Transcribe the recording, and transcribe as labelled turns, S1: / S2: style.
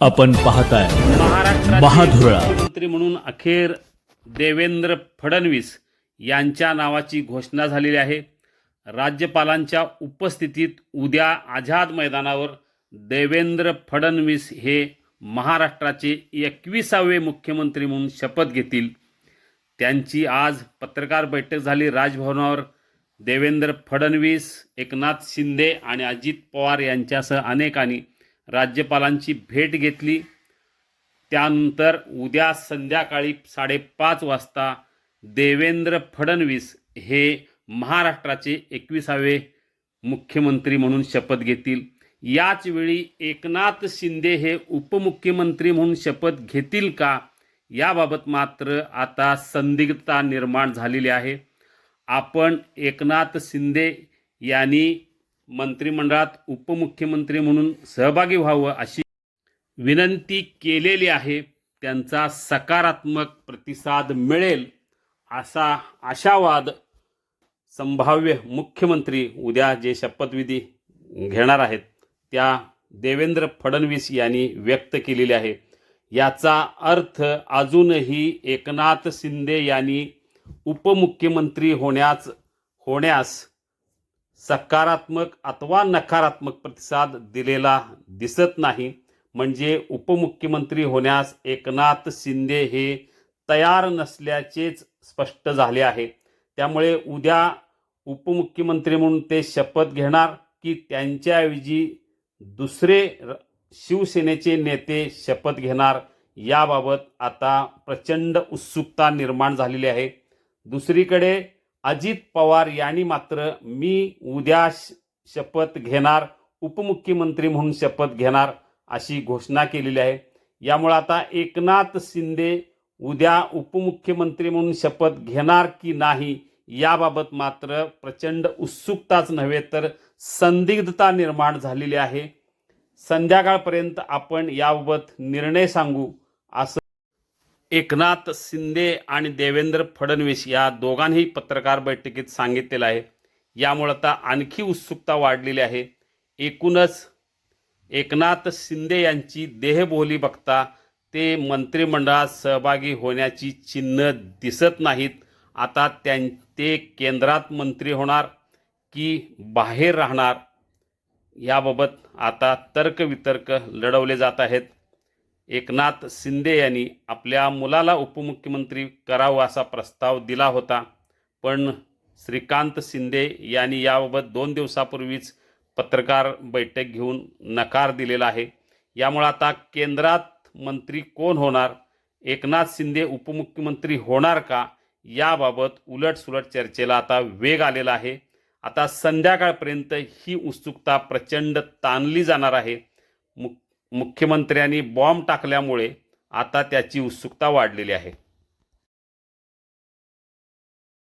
S1: आपण पाहताय
S2: महाराष्ट्राचे
S1: महाधुरळा.
S2: मुख्यमंत्री म्हणून अखेर देवेंद्र फडणवीस यांच्या नावाची घोषणा झालेली आहे. राज्यपालांच्या उपस्थितीत उद्या आझाद मैदानावर देवेंद्र फडणवीस हे महाराष्ट्राचे एकविसावे मुख्यमंत्री म्हणून शपथ घेतील. त्यांची आज पत्रकार बैठक झाली. राजभवनावर देवेंद्र फडणवीस एकनाथ शिंदे आणि अजित पवार यांच्यासह अनेकांनी राज्यपालांची भेट घेतली. त्यानंतर उद्या संध्याकाळी साडेपाच वाजता देवेंद्र फडणवीस हे महाराष्ट्राचे एकविसावे मुख्यमंत्री म्हणून शपथ घेतील. याच वेळी एकनाथ शिंदे हे उपमुख्यमंत्री म्हणून शपथ घेतील का? याबाबत मात्र आता संदिग्धता निर्माण झालेली आहे. आपण एकनाथ शिंदे यांनी मंत्रिमंडळात उपमुख्यमंत्री म्हणून सहभागी व्हावं अशी विनंती केलेली आहे. त्यांचा सकारात्मक प्रतिसाद मिळेल असा आशावाद संभाव्य मुख्यमंत्री उद्या जे शपथविधी घेणार आहेत त्या देवेंद्र फडणवीस यांनी व्यक्त केलेली आहे. याचा अर्थ अजूनही एकनाथ शिंदे यांनी उपमुख्यमंत्री होण्याच होण्यास सकारात्मक अथवा नकारात्मक प्रतिसाद दिलेला दिसत नाही. म्हणजे उपमुख्यमंत्री होण्यास एकनाथ शिंदे हे तयार नसल्याचेच स्पष्ट झाले आहे. त्यामुळे उद्या उपमुख्यमंत्री म्हणून ते शपथ घेणार की त्यांच्याऐवजी दुसरे र- शिवसेनेचे नेते शपथ घेणार याबाबत आता प्रचंड उत्सुकता निर्माण झालेली आहे. दुसरीकडे अजित पवार यांनी मात्र मी उद्या श- शपथ घेणार उपमुख्यमंत्री म्हणून शपथ घेणार अशी घोषणा केलेली आहे. यामुळे आता एकनाथ शिंदे उद्या उपमुख्यमंत्री म्हणून शपथ घेणार की नाही याबाबत मात्र प्रचंड उत्सुकताच नव्हे तर संदिग्धता निर्माण झालेली आहे. संध्याकाळपर्यंत आपण याबाबत निर्णय सांगू असं एकनाथ शिंदे आणि देवेंद्र फडणवीस या दोघांनीही पत्रकार बैठकीत सांगितलेलं आहे. यामुळे आता आणखी उत्सुकता वाढलेली आहे. एकूणच एकनाथ शिंदे यांची देहबोली बघता ते मंत्रिमंडळात सहभागी होण्याची चिन्ह दिसत नाहीत. आता त्यां ते केंद्रात मंत्री होणार की बाहेर राहणार याबाबत आता तर्कवितर्क लढवले जात आहेत. एकनाथ शिंदे यांनी आपल्या मुलाला उपमुख्यमंत्री करावं असा प्रस्ताव दिला होता. पण श्रीकांत शिंदे यांनी याबाबत दोन दिवसापूर्वीच पत्रकार बैठक घेऊन नकार दिलेला आहे. यामुळे आता केंद्रात मंत्री कोण होणार? एकनाथ शिंदे उपमुख्यमंत्री होणार का? याबाबत उलटसुलट चर्चेला आता वेग आलेला आहे. आता संध्याकाळपर्यंत ही उत्सुकता प्रचंड ताणली जाणार आहे. मुख मुख्यमंत्र्यांनी बॉम्ब टाकल्यामुळे आता त्याची उत्सुकता वाढलेली आहे.